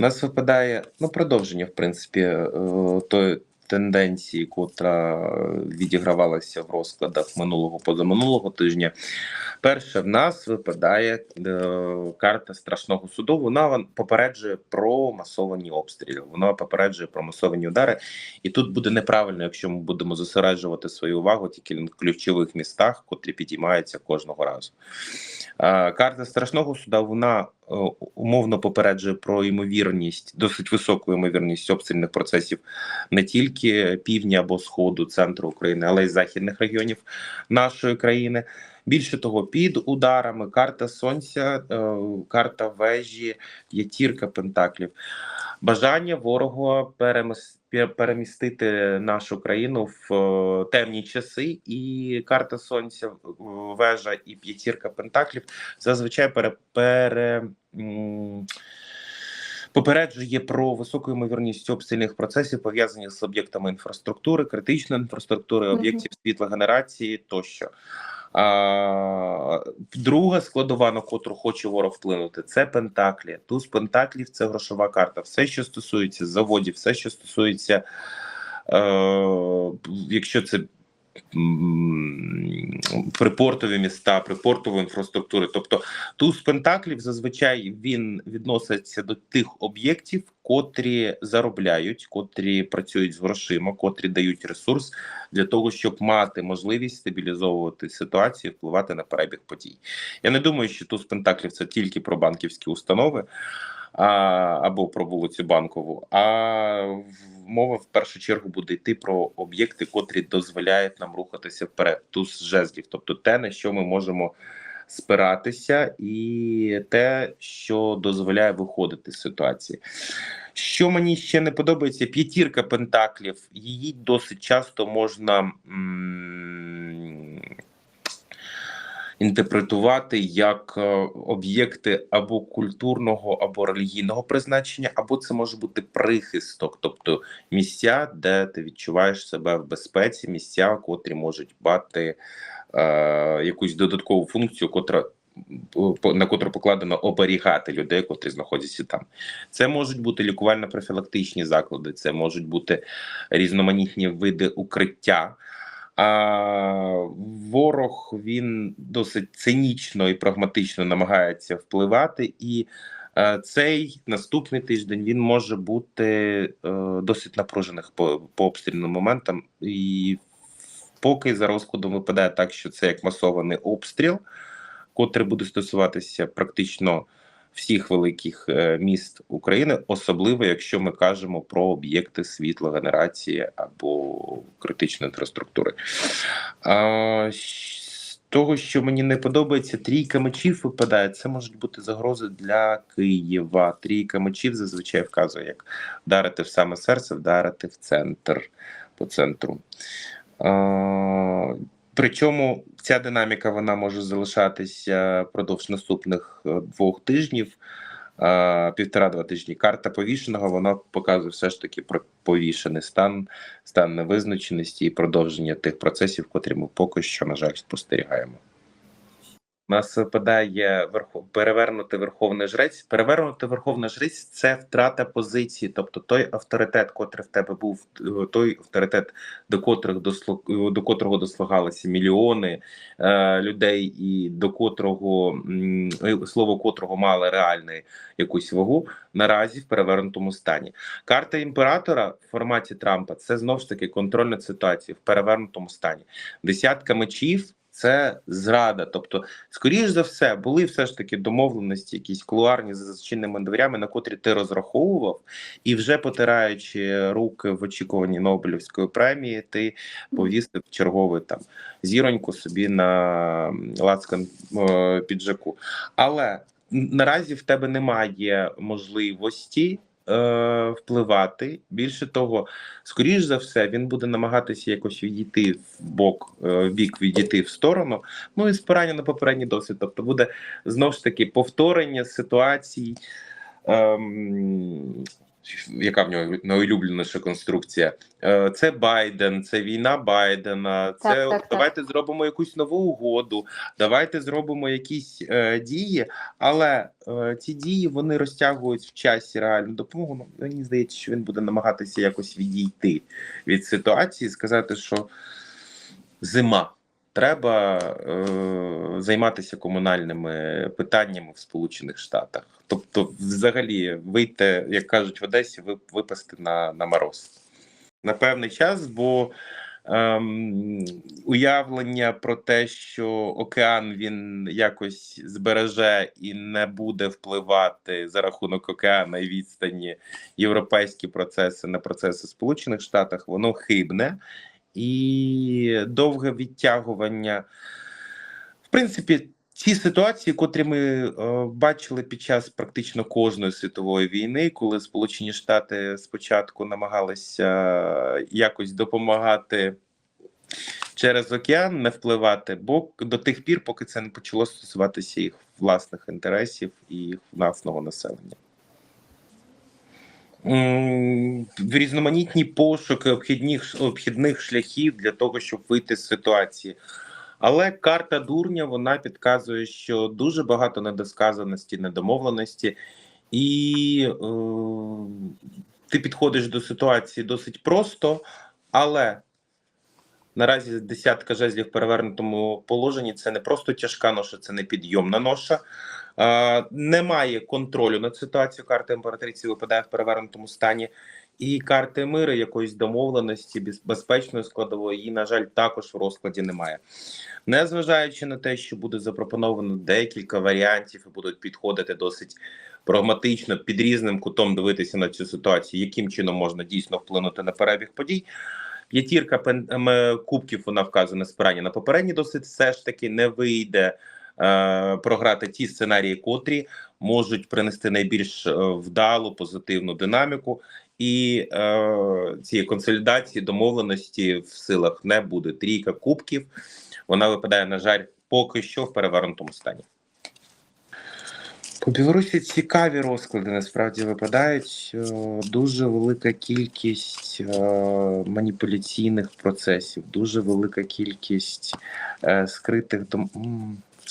У нас випадає ну, продовження, в принципі, е, тої тенденції, котра відігравалася в розкладах минулого позаминулого тижня. Перше, в нас випадає е, карта страшного суду. Вона попереджує про масовані обстріли. Вона попереджує про масовані удари. І тут буде неправильно, якщо ми будемо зосереджувати свою увагу тільки на ключових містах, котрі підіймаються кожного разу. Е, Карта страшного суда вона умовно попереджує про ймовірність, досить високу ймовірність обстрільних процесів не тільки півдня або сходу, центру України, але й західних регіонів нашої країни. Більше того, під ударами карта сонця, е, карта вежі, п'ятірка пентаклів. Бажання ворога перемис- пе- перемістити нашу країну в е, темні часи, і карта сонця, вежа і п'ятірка пентаклів зазвичай пере, пере, попереджує про високу ймовірність обстрільних процесів, пов'язаних з об'єктами інфраструктури, критичної інфраструктури, об'єктів світлогенерації тощо. А, друга складова, на котру хоче ворог вплинути, це Пентаклі. Туз Пентаклів це грошова карта. Все, що стосується заводів, все, що стосується, е, якщо це припортові міста, припортової інфраструктури. Тобто туз Пентаклів зазвичай він відноситься до тих об'єктів, котрі заробляють, котрі працюють з грошима, котрі дають ресурс для того, щоб мати можливість стабілізовувати ситуацію, впливати на перебіг подій. Я не думаю, що туз Пентаклів це тільки про банківські установи. А, або про вулицю Банкову, а мова в першу чергу буде йти про об'єкти, котрі дозволяють нам рухатися вперед. Туз жезлів, тобто те, на що ми можемо спиратися, і те, що дозволяє виходити з ситуації. Що мені ще не подобається, п'ятірка пентаклів. Її досить часто можна м, інтерпретувати як е, об'єкти або культурного, або релігійного призначення, або це може бути прихисток, тобто місця, де ти відчуваєш себе в безпеці, місця, котрі можуть мати е, якусь додаткову функцію, котра на котру покладено оберігати людей, котрі знаходяться там. Це можуть бути лікувально-профілактичні заклади, це можуть бути різноманітні види укриття. А ворог він досить цинічно і прагматично намагається впливати, і е, цей наступний тиждень він може бути е, досить напружених по, по обстрільним моментам. І поки за розкладом випадає так, що це як масований обстріл, котрий буде стосуватися практично всіх великих е, міст України, особливо якщо ми кажемо про об'єкти світлогенерації або критичної інфраструктури. А, того, що мені не подобається, трійка мечів випадає. Це можуть бути загрози для Києва. Трійка мечів зазвичай вказує, як вдарити в саме серце, вдарити в центр по центру. Причому ця динаміка вона може залишатися впродовж наступних е, двох тижнів, півтора-два тижні. Карта повішеного вона показує все ж таки про повішений стан, стан невизначеності і продовження тих процесів, котрі ми поки що, на жаль, спостерігаємо. У нас випадає верхов... перевернути верховний жрець. Перевернути верховний жрець це втрата позиції, тобто той авторитет, котрий в тебе був, е, той авторитет, до котрих дослу... до котрого дослугалися мільйони е, людей, і до котрого слово котрого мали реальну якусь вагу, наразі в перевернутому стані. Карта імператора в форматі Трампа це знов ж таки контроль над ситуацією в перевернутому стані. Десятка мечів. Це зрада, тобто, скоріш за все, були все ж таки домовленості, якісь кулуарні за зачинними дверями, на котрі ти розраховував, і вже потираючи руки в очікуванні Нобелівської премії, ти повісив черговий там зіроньку собі на лацкан е, піджаку. Але наразі в тебе немає можливості е, впливати. Більше того, скоріш за все, він буде намагатися якось відійти в бок, е, бік відійти в сторону. Ну і спирання на попередній досвід. Тобто буде знову ж таки повторення ситуацій. Ем, яка в нього найулюбленіша конструкція? Е, Це Байден, це війна Байдена. Це Так, так, так. давайте зробимо якусь нову угоду, давайте зробимо якісь е, дії, але е, ці дії вони розтягують в часі реальну допомогу. Ну, мені здається, що він буде намагатися якось відійти від ситуації, сказати, що зима. Треба е, займатися комунальними питаннями в Сполучених Штатах. Тобто, взагалі, вийти, як кажуть в Одесі, ви- випасти на, на мороз на певний час, бо ем, уявлення про те, що океан він якось збереже і не буде впливати за рахунок океана і відстані європейські процеси на процеси в Сполучених Штатах, воно хибне і довге відтягування. В принципі, ці ситуації, котрі ми е, бачили під час практично кожної світової війни, коли Сполучені Штати спочатку намагалися якось допомагати через океан, не впливати, бо до тих пір, поки це не почало стосуватися їх власних інтересів і власного населення. В різноманітні пошуки обхідних, обхідних шляхів для того, щоб вийти з ситуації. Але карта дурня вона підказує, що дуже багато недосказаності, недомовленості, і е, ти підходиш до ситуації досить просто, але наразі десятка жезлів в перевернутому положенні це не просто тяжка ноша, це не підйомна ноша. Е, немає контролю над ситуацією. Карта імператриці випадає в перевернутому стані. І карти миру, якоїсь домовленості, без- безпечної складової, її, на жаль, також в розкладі немає. Незважаючи на те, що буде запропоновано декілька варіантів і будуть підходити досить прагматично під різним кутом дивитися на цю ситуацію, яким чином можна дійсно вплинути на перебіг подій. П'ятірка пен- ем, кубків вона вказана спирання на попередній досить все ж таки не вийде е, програти ті сценарії, котрі можуть принести найбільш е, вдалу позитивну динаміку, і е, цієї консолідації домовленості в силах не буде. Трійка кубків вона випадає, на жаль, поки що в перевернутому стані. По Білорусі цікаві розклади насправді випадають. Е, Дуже велика кількість е, маніпуляційних процесів, дуже велика кількість е, скритих дом...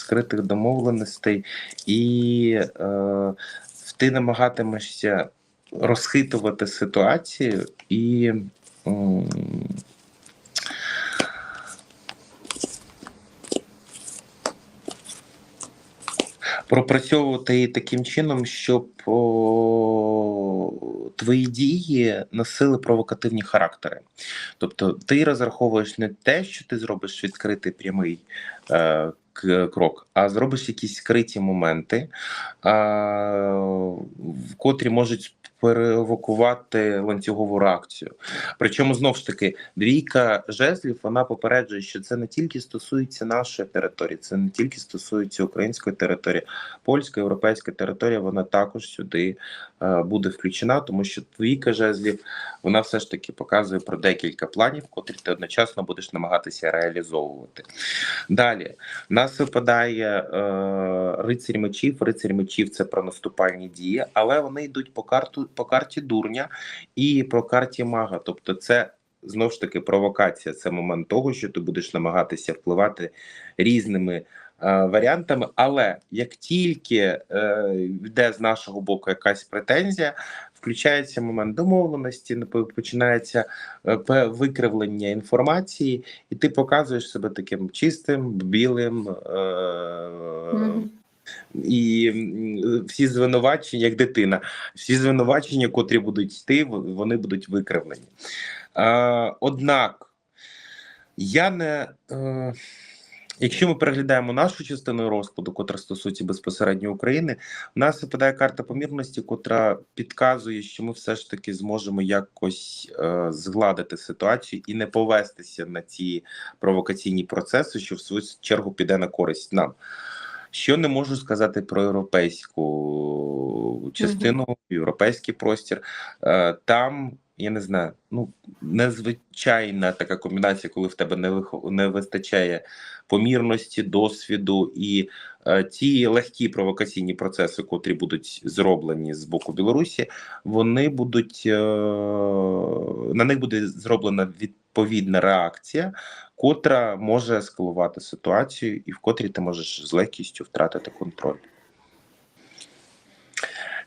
скритих домовленостей, і е, ти намагатимешся розхитувати ситуацію і. пропрацьовувати її таким чином, щоб о, твої дії носили провокативні характери. Тобто, ти розраховуєш не те, що ти зробиш відкритий прямий е, крок, а зробиш якісь скриті моменти, е, в котрі можуть перевокувати ланцюгову реакцію. Причому знову ж таки двійка жезлів вона попереджує, що це не тільки стосується нашої території, це не тільки стосується української території, польська європейська територія. Вона також сюди буде включена, тому що двійка жезлів вона все ж таки показує про декілька планів, котрі ти одночасно будеш намагатися реалізовувати. Далі нас випадає е, рицарь мечів. Рицарь мечів це про наступальні дії, але вони йдуть по карту по карті дурня і по карті мага. Тобто, це знову ж таки провокація. Це момент того, що ти будеш намагатися впливати різними. Е, Варіантами, але як тільки е, йде з нашого боку якась претензія, включається момент домовленості, починається е, викривлення інформації, і ти показуєш себе таким чистим, білим. Е, і всі звинувачення, як дитина, всі звинувачення, котрі будуть йти, вони будуть викривлені. Е, однак я не. Е, Якщо ми переглядаємо нашу частину розкладу, котра стосується безпосередньо України, у нас випадає карта помірності, котра підказує, що ми все ж таки зможемо якось е, згладити ситуацію і не повестися на ці провокаційні процеси, що в свою чергу піде на користь нам. Що не можу сказати про європейську частину, європейський простір. Е, Там я не знаю, ну незвичайна така комбінація, коли в тебе не вих... не вистачає помірності, досвіду і е, ті легкі провокаційні процеси, котрі будуть зроблені з боку Білорусі, вони будуть е, на них буде зроблена відповідна реакція, котра може ескалувати ситуацію, і в котрій ти можеш з легкістю втратити контроль.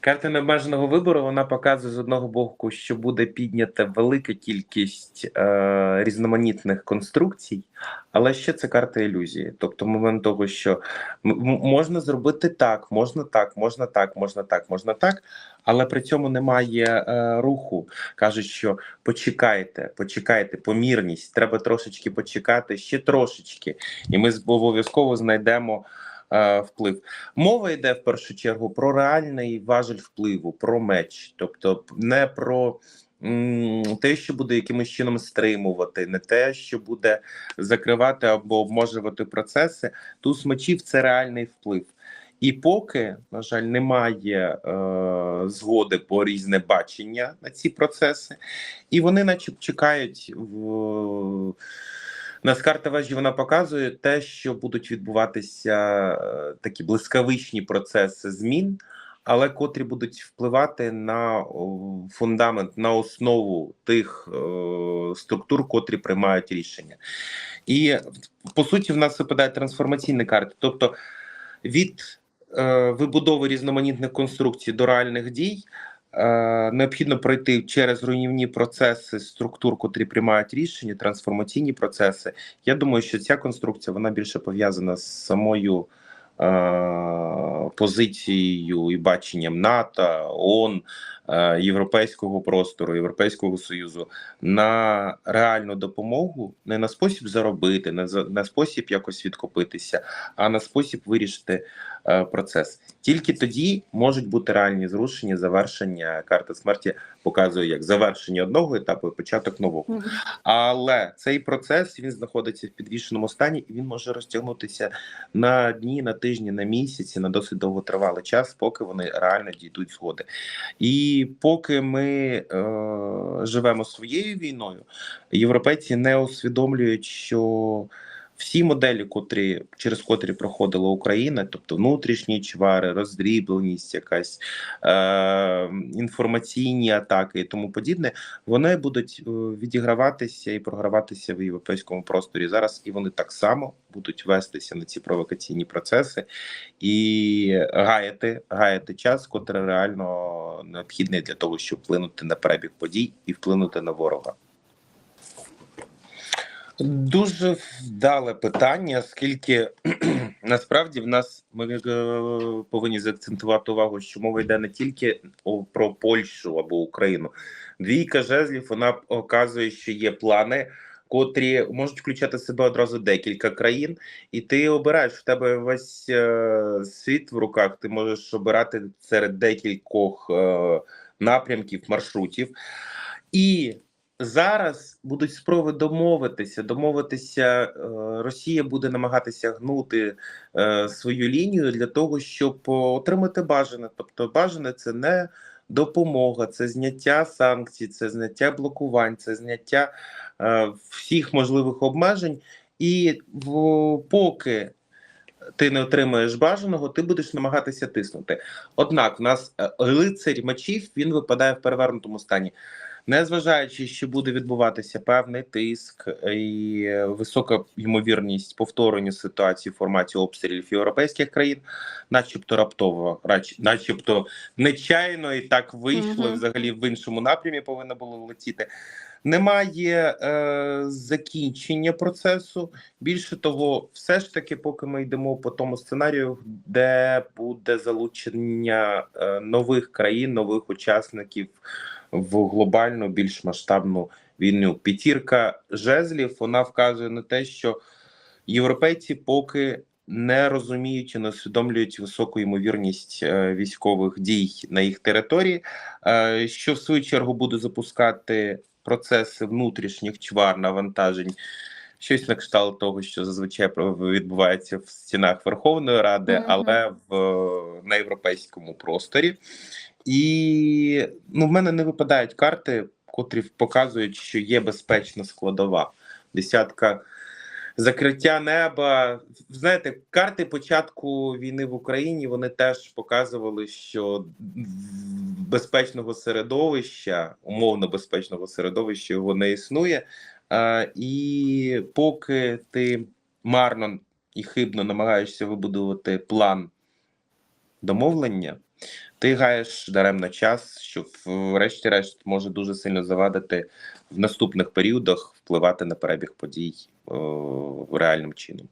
Карта необмеженого вибору вона показує з одного боку, що буде піднята велика кількість е, різноманітних конструкцій, але ще це карта ілюзії. Тобто, момент того, що можна зробити так, можна так, можна так, можна так, можна так, але при цьому немає е, руху. Кажуть, що почекайте, почекайте, помірність, треба трошечки почекати, ще трошечки, і ми обов'язково знайдемо. Е, вплив мова йде в першу чергу про реальний важель впливу, про меч, тобто не про те, що буде якимось чином стримувати, не те, що буде закривати або обмежувати процеси. Туз мечів це реальний вплив. І поки, на жаль, немає е, згоди по різне бачення на ці процеси, і вони, наче чекають в. На карта вежі вона показує те, що будуть відбуватися е, такі блискавичні процеси змін, але котрі будуть впливати на фундамент, на основу тих е, структур, котрі приймають рішення. І по суті, в нас випадає трансформаційні карти, тобто від е, вибудови різноманітних конструкцій до реальних дій. Е, Необхідно пройти через руйнівні процеси структур, котрі приймають рішення, трансформаційні процеси. Я думаю, що ця конструкція вона більше пов'язана з самою е, позицією і баченням НАТО, ООН, Європейського простору, Європейського союзу на реальну допомогу, не на спосіб заробити, не на спосіб якось відкупитися, а на спосіб вирішити е, процес. Тільки тоді можуть бути реальні зрушення, завершення карта смерті показує як завершення одного етапу і початок нового. Але цей процес він знаходиться в підвішеному стані, і він може розтягнутися на дні, на тижні, на місяці, на досить довготривалий час, поки вони реально дійдуть згоди. І поки ми е, живемо своєю війною, європейці не усвідомлюють, що всі моделі, котрі через котрі проходила Україна, тобто внутрішні чвари, роздрібленість, якась е, інформаційні атаки і тому подібне, вони будуть е, відіграватися і програватися в європейському просторі зараз, і вони так само будуть вестися на ці провокаційні процеси і гаяти, гаяти час, котрий реально необхідний для того, щоб вплинути на перебіг подій і вплинути на ворога. Дуже вдале питання, оскільки насправді в нас ми е, повинні заакцентувати увагу, що мова йде не тільки про Польщу або Україну. Двійка жезлів вона показує, що є плани, котрі можуть включати себе одразу декілька країн, і ти обираєш в тебе весь е, світ в руках. Ти можеш обирати серед декількох е, напрямків, маршрутів. І зараз будуть спроби домовитися. Домовитися е, Росія буде намагатися гнути е, свою лінію для того, щоб отримати бажане. Тобто, бажане це не допомога, це зняття санкцій, це зняття блокувань, це зняття е, всіх можливих обмежень. І поки ти не отримаєш бажаного, ти будеш намагатися тиснути. Однак, в нас лицарь мечів він випадає в перевернутому стані. Незважаючи, що буде відбуватися певний тиск і висока ймовірність повторення ситуації в форматі обстрілів європейських країн, начебто раптово, начебто нечайно, і так вийшло, Мгм. взагалі в іншому напрямі повинно було летіти. Немає е, закінчення процесу. Більше того, все ж таки, поки ми йдемо по тому сценарію, де буде залучення е, нових країн, нових учасників в глобальну, більш масштабну війну. П'ятірка жезлів вона вказує на те, що європейці поки не розуміють і не усвідомлюють високу ймовірність е, військових дій на їх території, е, що в свою чергу буде запускати процеси внутрішніх чвар навантажень. Щось на кшталт того, що зазвичай про- відбувається в стінах Верховної Ради, але в на європейському просторі. І ну, в мене не випадають карти, котрі показують, що є безпечна складова. Десятка закриття неба. Знаєте, карти початку війни в Україні вони теж показували, що безпечного середовища, умовно безпечного середовища його не існує. А, і поки ти марно і хибно намагаєшся вибудувати план домовлення, ти гаєш даремно час, що врешті-решт може дуже сильно завадити в наступних періодах впливати на перебіг подій реальним чином.